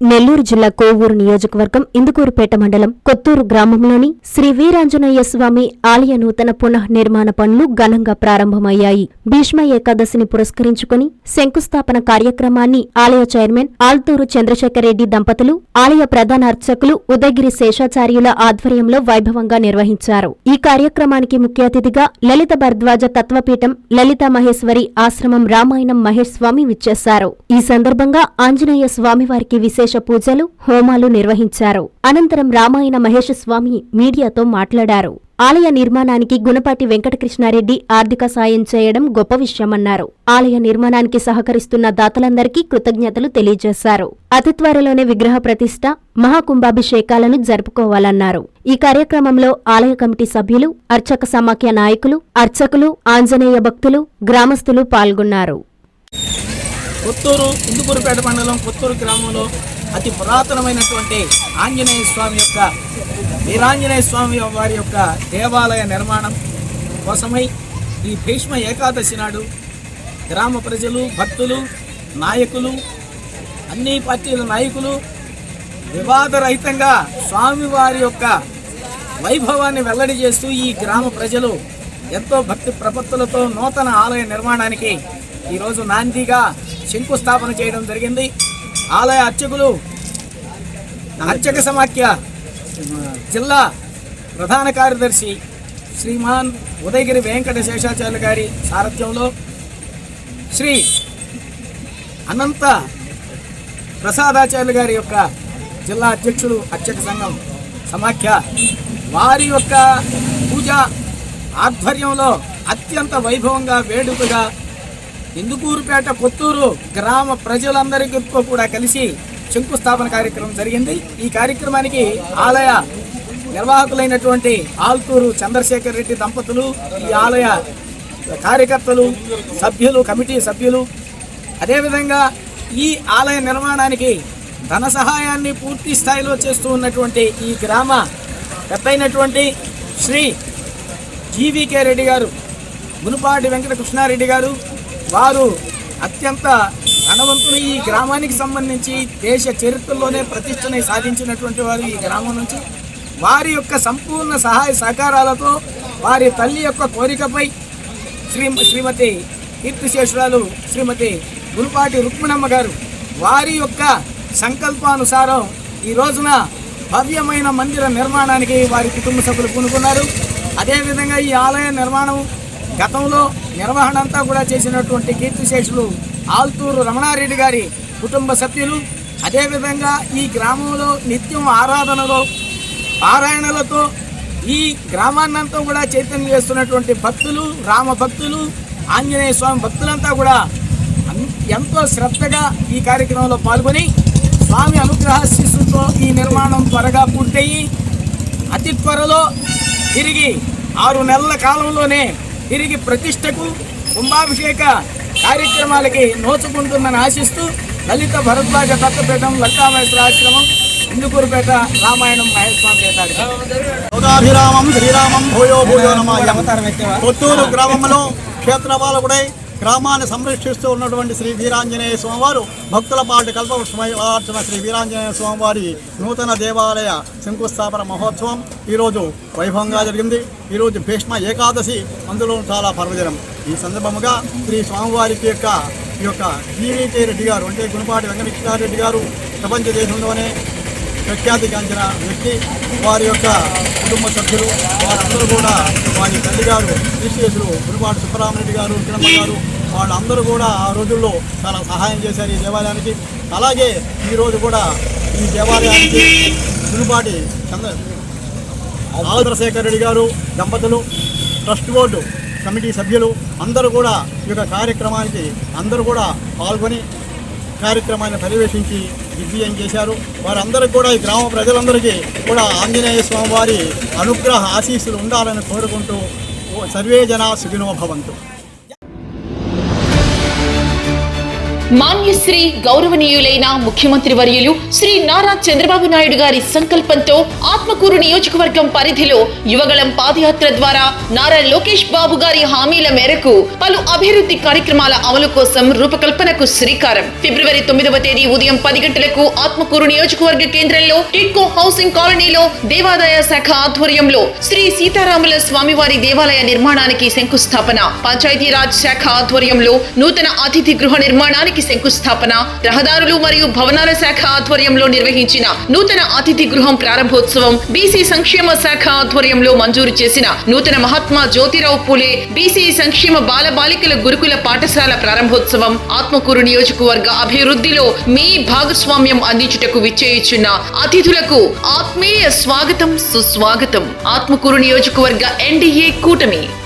నెల్లూరు జిల్లా కోవూరు నియోజకవర్గం ఇందుకూరుపేట మండలం కొత్తూరు గ్రామంలోని శ్రీ వీరాంజనేయ స్వామి ఆలయ నూతన పునః నిర్మాణ పనులు ఘనంగా ప్రారంభమయ్యాయి. భీష్మ ఏకాదశిని పురస్కరించుకుని శంకుస్థాపన కార్యక్రమాన్ని ఆలయ చైర్మన్ ఆల్తూరు చంద్రశేఖర్ రెడ్డి దంపతులు ఆలయ ప్రధాన అర్చకులు ఉదయగిరి శేషాచార్యుల ఆధ్వర్యంలో వైభవంగా నిర్వహించారు. ఈ కార్యక్రమానికి ముఖ్య అతిథిగా లలిత భరద్వాజ తత్వపీఠం లలిత మహేశ్వరి ఆశ్రమం రామాయణం మహేష్ స్వామి విచ్చేశారు. ఈ సందర్భంగా ఆంజనేయ స్వామివారికి విశేష పూజలు హోమాలు నిర్వహించారు. అనంతరం రామాయణ మహేష్ స్వామి మీడియాతో మాట్లాడారు. ఆలయ నిర్మాణానికి గుణపాటి వెంకటకృష్ణారెడ్డి ఆర్థిక సాయం చేయడం గొప్ప విషయమన్నారు. ఆలయ నిర్మాణానికి సహకరిస్తున్న దాతలందరికీ కృతజ్ఞతలు తెలియజేశారు. అతి త్వరలోనే విగ్రహ ప్రతిష్ట మహాకుంభాభిషేకాలను జరుపుకోవాలన్నారు. ఈ కార్యక్రమంలో ఆలయ కమిటీ సభ్యులు అర్చక సమాఖ్య నాయకులు అర్చకులు ఆంజనేయ భక్తులు గ్రామస్తులు పాల్గొన్నారు. కొత్తూరు ఇందుకూరుపేట మండలం కొత్తూరు గ్రామంలో అతి పురాతనమైనటువంటి ఆంజనేయ స్వామి యొక్క వీరాంజనేయ స్వామి వారి యొక్క దేవాలయ నిర్మాణం కోసమై ఈ భీష్మ ఏకాదశి నాడు గ్రామ ప్రజలు భక్తులు నాయకులు అన్ని పార్టీల నాయకులు వివాదరహితంగా స్వామివారి యొక్క వైభవాన్ని వెల్లడి చేస్తూ ఈ గ్రామ ప్రజలు ఎంతో భక్తి ప్రపత్తులతో నూతన ఆలయ నిర్మాణానికి ఈరోజు నాందిగా శంకుస్థాపన చేయడం జరిగింది. ఆలయ అర్చకులు అర్చక సమాఖ్య జిల్లా ప్రధాన కార్యదర్శి శ్రీమాన్ ఉదయగిరి వెంకట శేషాచార్య గారి సారథ్యంలో శ్రీ అనంత ప్రసాదాచార్యులు గారి యొక్క జిల్లా అధ్యక్షులు అర్చక సంఘం సమాఖ్య. వారి యొక్క పూజ ఆధ్వర్యంలో అత్యంత వైభవంగా వేడుకగా ఇందుకూరుపేట కొత్తూరు గ్రామ ప్రజలందరికీ కూడా కలిసి శంకుస్థాపన కార్యక్రమం జరిగింది. ఈ కార్యక్రమానికి ఆలయ నిర్వాహకులైనటువంటి ఆల్తూరు చంద్రశేఖర్ రెడ్డి దంపతులు ఈ ఆలయ కార్యకర్తలు సభ్యులు కమిటీ సభ్యులు. అదేవిధంగా ఈ ఆలయ నిర్మాణానికి ధన సహాయాన్ని పూర్తి స్థాయిలో చేస్తూ ఉన్నటువంటి ఈ గ్రామ పెద్దయినటువంటి శ్రీ జీవీకే రెడ్డి గారు మునుపాటి వెంకట కృష్ణారెడ్డి గారు వారు అత్యంత ధనవంతులు ఈ గ్రామానికి సంబంధించి దేశ చరిత్రలోనే ప్రతిష్టని సాధించినటువంటి వారు ఈ గ్రామం నుంచి. వారి యొక్క సంపూర్ణ సహాయ సహకారాలతో వారి తల్లి యొక్క కోరికపై శ్రీ శ్రీమతి కీర్తిశేషురాలు శ్రీమతి గురుపాటి రుక్మిణమ్మ గారు వారి యొక్క సంకల్పానుసారం ఈ రోజున భవ్యమైన మందిర నిర్మాణానికి వారి కుటుంబ సభ్యులు పూనుకున్నారు. అదేవిధంగా ఈ ఆలయ నిర్మాణం గతంలో నిర్వహణ అంతా కూడా చేసినటువంటి కీర్తిశేషులు ఆల్తూరు రమణారెడ్డి గారి కుటుంబ సభ్యులు. అదేవిధంగా ఈ గ్రామంలో నిత్యం ఆరాధనలో పారాయణలతో ఈ గ్రామాన్నంతా కూడా చైతన్యం చేస్తున్నటువంటి భక్తులు రామ భక్తులు ఆంజనేయ స్వామి భక్తులంతా కూడా ఎంతో శ్రద్ధగా ఈ కార్యక్రమంలో పాల్గొని స్వామి అనుగ్రహ శిశుతో ఈ నిర్మాణం త్వరగా పూర్తయి. అతి త్వరలో తిరిగి ఆరు నెలల కాలంలోనే తిరిగి ప్రతిష్టకు కుంభాభిషేక కార్యక్రమాలకి నోచుకుంటుందని ఆశిస్తూ లలిత భరద్వాజ దత్తపీఠం లలితామేశ్వర ఆశ్రమం ఇందుకూరుపేట రామాయణం లోకాభిరామం శ్రీరామం భూయో భూయో నమాయం. కొత్తూరు గ్రామంలో క్షేత్రపాలకుడై గ్రామాన్ని సంరక్షిస్తూ ఉన్నటువంటి శ్రీ వీరాంజనేయ స్వామివారు భక్తుల పాటు కల్పవృక్షమార్చిన శ్రీ వీరాంజనేయ స్వామివారి నూతన దేవాలయ శంకుస్థాపన మహోత్సవం. ఈరోజు వైభవంగా జరిగింది. ఈరోజు భీష్మ ఏకాదశి. అందులో చాలా పర్వదినం. ఈ సందర్భముగా శ్రీ స్వామివారికి యొక్క ఈ యొక్క జీవీకే రెడ్డి గారు అంటే గుణపాటి వెంకటకృష్ణారెడ్డి గారు ప్రపంచ దేశంలోనే ప్రఖ్యాతిగాంచిన వ్యక్తి వారి యొక్క కుటుంబ సభ్యులు వారందరూ కూడా వారి తల్లి గారు శ్రీశేషులు గురుపాటి సుబ్బరామరెడ్డి గారు కిరణమ్మ గారు వాళ్ళందరూ కూడా ఆ రోజుల్లో చాలా సహాయం చేశారు ఈ దేవాలయానికి. అలాగే ఈరోజు కూడా ఈ దేవాలయానికి గురుపాటి చంద్ర ఆంధ్రశేఖర్ రెడ్డి గారు దంపతులు ట్రస్ట్ బోర్డు కమిటీ సభ్యులు అందరూ కూడా ఈ యొక్క కార్యక్రమానికి అందరూ కూడా పాల్గొని కార్యక్రమాన్ని పర్యవేక్షించి దిగ్విజయం చేశారు. వారందరికీ కూడా ఈ గ్రామ ప్రజలందరికీ కూడా ఆంజనేయ స్వామి వారి అనుగ్రహ ఆశీస్సులు ఉండాలని కోరుకుంటూ ఓ సర్వే జన సుఖినో భవంతు. మాన్యశ్రీ గౌరవనీయులైన ముఖ్యమంత్రి వర్యులు శ్రీ నారా చంద్రబాబు నాయుడు గారి సంకల్పంతో ఆత్మకూరు నియోజకవర్గం పరిధిలో యువగళం పాదయాత్ర ద్వారా నారా లోకేష్ బాబు గారి హామీల మేరకు పలు అభివృద్ధి కార్యక్రమాల అమలు కోసం రూపకల్పనకు శ్రీకారం. ఫిబ్రవరి తొమ్మిదవ తేదీ ఉదయం పది గంటలకు ఆత్మకూరు నియోజకవర్గ కేంద్రంలో టిడ్కో హౌసింగ్ కాలనీలో దేవాదాయ శాఖ ఆధ్వర్యంలో శ్రీ సీతారాముల స్వామివారి దేవాలయ నిర్మాణానికి శంకుస్థాపన. పంచాయతీరాజ్ శాఖ ఆధ్వర్యంలో నూతన అతిథి గృహ నిర్మాణానికి శంకుస్థాపన రహదారులు మరియు భవనాల శాఖ ఆధ్వర్యంలో నిర్వహించిన నూతన అతిథి గృహం ప్రారంభోత్సవం బీసీ సంక్షేమ శాఖ ఆధ్వర్యంలో మంజూరు చేసిన నూతన మహాత్మా జ్యోతిరావు పూలే బీసీ సంక్షేమ బాల బాలికల గురుకుల పాఠశాల ప్రారంభోత్సవం ఆత్మకూరు నియోజకవర్గ అభివృద్ధిలో మీ భాగస్వామ్యం అందించుటకు విచ్చేయుచున్న అతిథులకు ఆత్మీయ స్వాగతం సుస్వాగతం. ఆత్మకూరు నియోజకవర్గ ఎన్డీఏ కూటమి.